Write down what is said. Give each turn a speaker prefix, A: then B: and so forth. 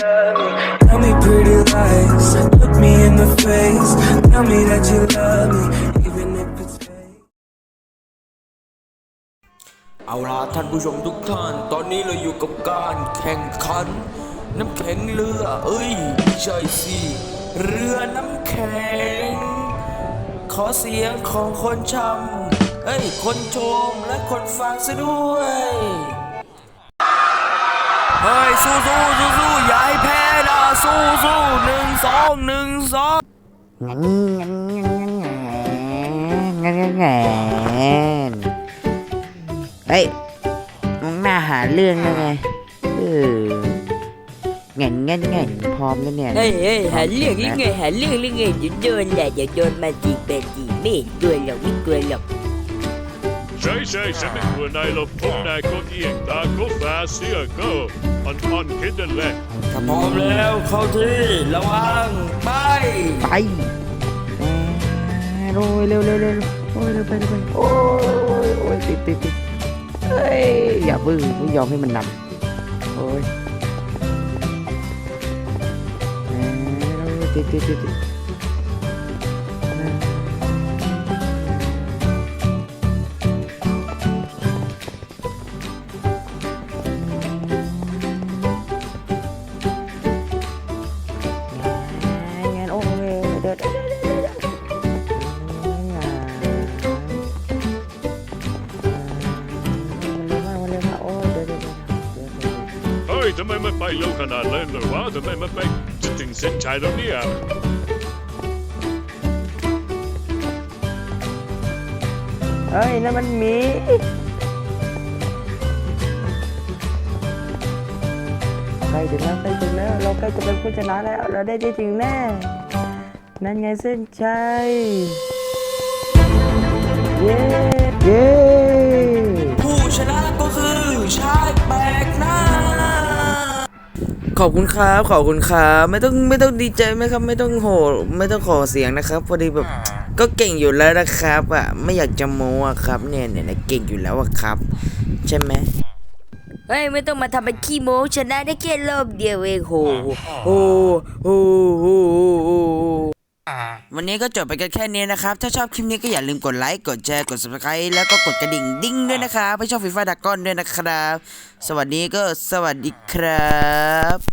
A: Tell me pretty lies. Look me in the face. Tell me that you love me, even if it's fake.
B: เอาล่ะท่านผู้ชมทุกท่าน ตอนนี้เราอยู่กับการแข่งขัน น้ำแข็งเรือ เอ้ยไม่ใช่สิ เรือน้ำแข็ง ขอเสียงของคนชำเอ้ย คนชมและคนฟังซะด้วย ฮ้ยสู้สู้สู้สู้อย่าให้แพ้นะสู้สู้หนึ่งสองหนึ่งสอง
C: งั้นงั้นงั้นงั้นงั้นงั้นงั้นเฮ้ยมึงหน้าหาเรื่องนะไงเอองั้นงั้นงั้นพร้อมแล้วเนี่ย
D: เฮ้ยเฮ้ยหาเรื่องหรือไงหาเรื่องหรือไงเดี๋ยวโดนแหละเดี๋ยวโดนมาจีบแบบจีบไม่กลัวหรอกไม่กลัวหรอก
E: ใช่ใช่ฉันไม่กลัวนายหรอกพวกนายก็เอียงตาก็ฟ้าเสียก็อ่อนๆคิดนั่นแหละ
B: ถ้าพร้อมแล้วเข้าที่ระวังไป
C: ไปเอ้ยโอ้ยเร็วเร็วเร็วโอ้ยเร็วไปเร็วไปโอ้ยโอ้ยติดติดติดเฮ้ยอย่าบึ้งไม่ยอมให้มันนำโอ้ยเอ้ยติดติดติด ดี๋ยวเฮ้
E: ยทำไมมันไปเร็วขนาดนั้นเลยวะทำไมมันไปจะถึงเส้นชัยแล้วเนี่ย
C: เฮ้ยนั่นมันหมีใกล้ถึงแล้วใกล้ถึงแล้ว เราใกล้จะเป็นผู้ชนะแล้ว เราได้ที่ถึงแน่ นั่นไงเส้นชัย เย้เย้
B: ผู้ชนะก็คือชายแปลกหน้า ขอบคุณครับ ขอบคุณครับไม่ต้องไม่ต้องดีใจไหมครับ ไม่ต้องโหไม่ต้องขอเสียงนะครับ พอดีแบบก็เก่งอยู่แล้วนะครับอะไม่อยากจะโม้อะครับเนี่ยเนี่ยเนี่ยเก่งอยู่แล้วอะครับ ใช่ไหม
D: เฮ้ยไม่ต้องมาทำเป็นขี้โม้ชนะได้แค่รอบเดียวเองโห
B: โอ้โอ้โอ้โอ้ วันนี้ก็จบไปกันแค่นี้นะครับ ถ้าชอบคลิปนี้ก็อย่าลืมกดไลค์กดแชร์กด subscribe แล้วก็กดกระดิ่งดิ้งด้วยนะครับไปชอบฟีฟ่าดักก้อนด้วยนะครับ สวัสดีก็สวัสดีครับ